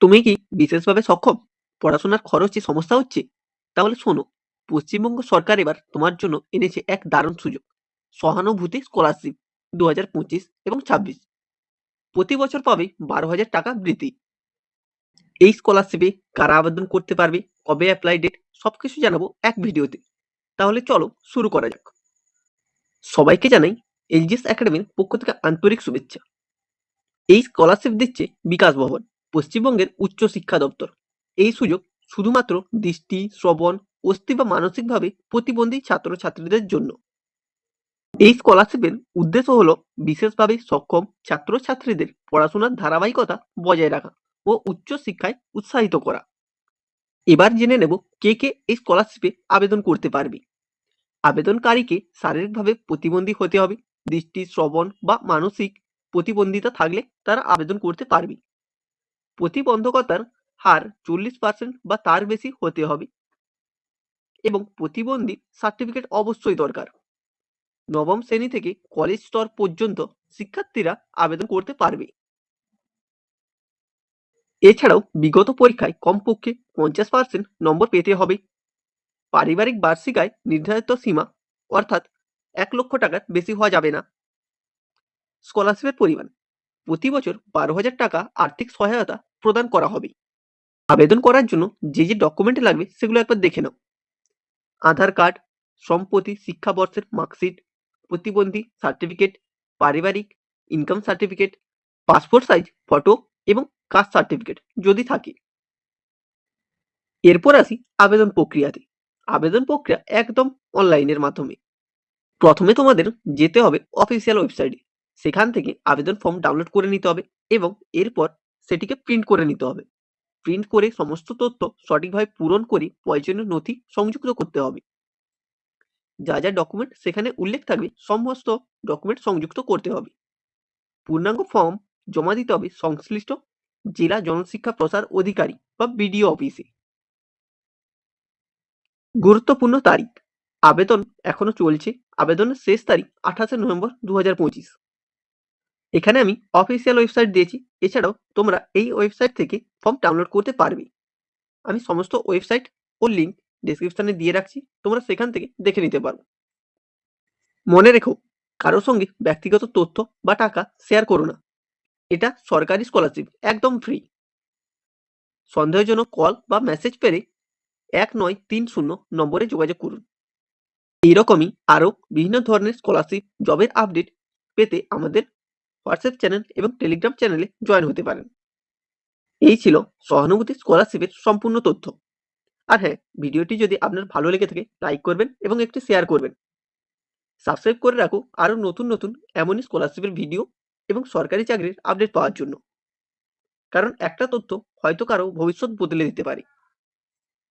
তুমি কি বিশেষভাবে সক্ষম? পড়াশোনার খরচে সমস্যা হচ্ছে? তাহলে শোনো, পশ্চিমবঙ্গ সরকার এবার তোমার জন্য এনেছে এক দারুণ সুযোগ। সহানুভূতি স্কলারশিপ 2025 এবং 26 প্রতি বছর পাবে বারো হাজার টাকা বৃত্তি। এই স্কলারশিপে কারা আবেদন করতে পারবে, কবে অ্যাপ্লাই ডেট সবকিছু জানাব এক ভিডিওতে। তাহলে চলো শুরু করা যাক। সবাইকে জানাই এলজিএস একাডেমির পক্ষ থেকে আন্তরিক শুভেচ্ছা। এই স্কলারশিপ দিচ্ছে বিকাশ ভবন, পশ্চিমবঙ্গের উচ্চ শিক্ষা দপ্তর। এই সুযোগ শুধুমাত্র দৃষ্টি, শ্রবণ, অস্থি বা মানসিকভাবে প্রতিবন্ধী ছাত্রছাত্রীদের জন্য। এই স্কলারশিপের উদ্দেশ্য হল বিশেষভাবে সক্ষম ছাত্রছাত্রীদের পড়াশোনার ধারাবাহিকতা বজায় রাখা ও উচ্চ শিক্ষায় উৎসাহিত করা। এবার জেনে নেব কে কে এই স্কলারশিপে আবেদন করতে পারবে। আবেদনকারীকে শারীরিকভাবে প্রতিবন্ধী হতে হবে, দৃষ্টি, শ্রবণ বা মানসিক প্রতিবন্ধিতা থাকলে তারা আবেদন করতে পারবে। প্রতিবন্ধকতার হার চল্লিশ পার্সেন্ট বা তার বেশি হতে হবে এবং প্রতিবন্ধী সার্টিফিকেট অবশ্যই দরকার। নবম শ্রেণি থেকে কলেজ স্তর পর্যন্ত শিক্ষার্থীরা আবেদন করতে পারবে। এছাড়াও বিগত পরীক্ষায় কমপক্ষে পঞ্চাশ পার্সেন্ট নম্বর পেতে হবে। পারিবারিক বার্ষিক আয় নির্ধারিত সীমা, অর্থাৎ এক লক্ষ টাকার বেশি হওয়া যাবে না। স্কলারশিপের পরিমাণ প্রতি বছর বারো হাজার টাকা আর্থিক সহায়তা প্রদান করা হবে। আবেদন করার জন্য যে যে ডকুমেন্ট লাগবে সেগুলো একবার দেখে নাও। আধার কার্ড, সম্প্রতি শিক্ষাবর্ষের মার্কশিট, প্রতিবন্ধী সার্টিফিকেট, পারিবারিক income certificate, passport size photo এবং কাস্ট সার্টিফিকেট যদি থাকে। এরপর আসি আবেদন প্রক্রিয়াতে। আবেদন প্রক্রিয়া একদম অনলাইনের মাধ্যমে। প্রথমে তোমাদের যেতে হবে অফিসিয়াল ওয়েবসাইটে। সেখান থেকে আবেদন ফর্ম ডাউনলোড করে নিতে হবে এবং এরপর সেটিকে প্রিন্ট করে নিতে হবে। প্রিন্ট করে সমস্ত তথ্য সঠিকভাবে পূরণ করে প্রয়োজনীয় নথি সংযুক্ত করতে হবে। যা যা ডকুমেন্ট সেখানে উল্লেখ থাকবে সমস্ত ডকুমেন্ট সংযুক্ত করতে হবে। পূর্ণাঙ্গ ফর্ম জমা দিতে হবে সংশ্লিষ্ট জেলা জনশিক্ষা প্রসার অধিকারী বা বিডিও অফিসে। গুরুত্বপূর্ণ তারিখ আবেদন এখনও চলছে আবেদনের শেষ তারিখ আঠাশে নভেম্বর দু হাজার পঁচিশ এখানে আমি অফিসিয়াল ওয়েবসাইট দিয়েছি। এছাড়াও তোমরা এই ওয়েবসাইট থেকে ফর্ম ডাউনলোড করতে পারবে। আমি সমস্ত ওয়েবসাইট ও লিঙ্ক ডিসক্রিপশনে দিয়ে রাখছি। তোমরা সেখান থেকে দেখে নিতে পারো। মনে রেখো কারোর সঙ্গে ব্যক্তিগত তথ্য বা টাকা শেয়ার করো না। এটা সরকারি স্কলারশিপ একদম ফ্রি সন্দেহজনক কল বা মেসেজ পেলে এক নয় তিন শূন্য নম্বরে যোগাযোগ করুন। এইরকমই আরও বিভিন্ন ধরনের স্কলারশিপ জবের আপডেট পেতে আমাদের হোয়াটসঅ্যাপ চ্যানেল এবং টেলিগ্রাম চ্যানেলে জয়েন হতে পারেন। এই ছিল সহানুভূতি স্কলারশিপের সম্পূর্ণ তথ্য। আর হ্যাঁ ভিডিওটি যদি আপনার ভালো লেগে থাকে, লাইক করবেন এবং একটি শেয়ার করবেন। সাবস্ক্রাইব করে রাখো আরও নতুন নতুন এমনই স্কলারশিপের ভিডিও এবং সরকারি চাকরির আপডেট পাওয়ার জন্য। কারণ একটা তথ্য হয়তো কারও ভবিষ্যৎ বদলে দিতে পারে।